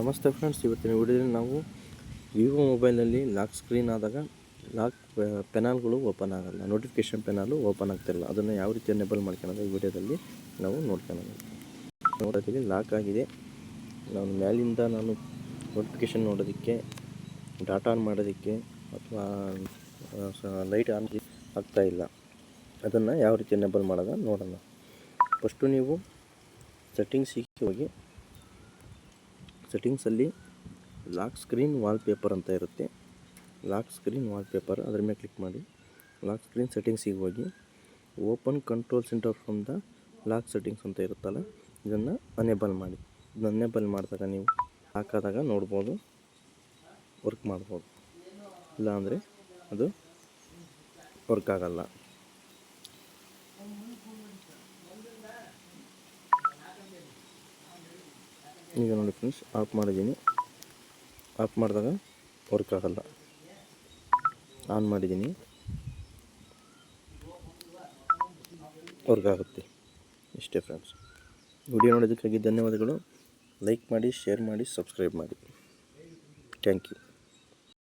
ನಮಸ್ತೆ ಫ್ರೆಂಡ್ಸ್ ಇವತ್ತಿನ ವಿಡಿಯೋದಲ್ಲಿ ನಾವು ವಿವೋ ಮೊಬೈಲ್ನಲ್ಲಿ ಲಾಕ್ ಸ್ಕ್ರೀನ್ ಆದಾಗ ಲಾಕ್ ಪೆನಾಲ್ಗಳು ಓಪನ್ ಆಗಲ್ಲ ನೋಟಿಫಿಕೇಷನ್ ಪೆನಾಲು ಓಪನ್ ಆಗ್ತಿಲ್ಲ. ಅದನ್ನು ಯಾವ ರೀತಿ ಎನೇಬಲ್ ಮಾಡ್ಕೊಳ್ಳೋದು ಈ ವಿಡಿಯೋದಲ್ಲಿ ನಾವು ನೋಡ್ಕೊಳ್ಳೋಣ ನೋಡೋದಕ್ಕೆ ಲಾಕ್ ಆಗಿದೆ. ನಾನು ಮೇಲಿಂದ ನಾನು ನೋಟಿಫಿಕೇಷನ್ ನೋಡೋದಕ್ಕೆ ಡಾಟಾ ಆನ್ ಮಾಡೋದಕ್ಕೆ ಅಥವಾ ಲೈಟ್ ಆನ್ ಆಗ್ತಾ ಇಲ್ಲ. ಅದನ್ನು ಯಾವ ರೀತಿ ಎನೇಬಲ್ ಮಾಡೋದ ನೋಡೋಣ. ಫಸ್ಟು ನೀವು ಸೆಟ್ಟಿಂಗ್ಸಿಗೆ ಹೋಗಿ ಸೆಟ್ಟಿಂಗ್ಸಲ್ಲಿ ಲಾಕ್ ಸ್ಕ್ರೀನ್ ವಾಲ್ಪೇಪರ್ ಅಂತ ಇರುತ್ತೆ. ಲಾಕ್ ಸ್ಕ್ರೀನ್ ವಾಲ್ಪೇಪರ್ ಅದ್ರ ಮೇಲೆ ಕ್ಲಿಕ್ ಮಾಡಿ. ಲಾಕ್ ಸ್ಕ್ರೀನ್ ಸೆಟ್ಟಿಂಗ್ಸಿಗೆ ಹೋಗಿ. Open control centre from the lock settings ಅಂತ ಇರುತ್ತಲ್ಲ, ಇದನ್ನು ಅನೇಬಲ್ ಮಾಡಿ. ಇದನ್ನ ಅನೇಬಲ್ ಮಾಡಿದಾಗ ನೀವು ಹಾಕಾದಾಗ ನೋಡ್ಬೋದು ವರ್ಕ್ ಮಾಡ್ಬೋದು. ಇಲ್ಲಾಂದರೆ ಅದು ವರ್ಕ್ ಆಗಲ್ಲ. ಈಗ ನೋಡಿ ಫ್ರೆಂಡ್ಸ್ ಆಫ್ ಮಾಡಿದ್ದೀನಿ. ಆಫ್ ಮಾಡಿದಾಗ ವರ್ಕ್ ಆಗಲ್ಲ. ಆನ್ ಮಾಡಿದ್ದೀನಿ. ವರ್ಕ್ ಆಗುತ್ತೆ. ಇಷ್ಟೇ ಫ್ರೆಂಡ್ಸ್ ವಿಡಿಯೋ ನೋಡೋದಕ್ಕಾಗಿ ಧನ್ಯವಾದಗಳು. ಲೈಕ್ ಮಾಡಿ ಶೇರ್ ಮಾಡಿ ಸಬ್ಸ್ಕ್ರೈಬ್ ಮಾಡಿ. Thank you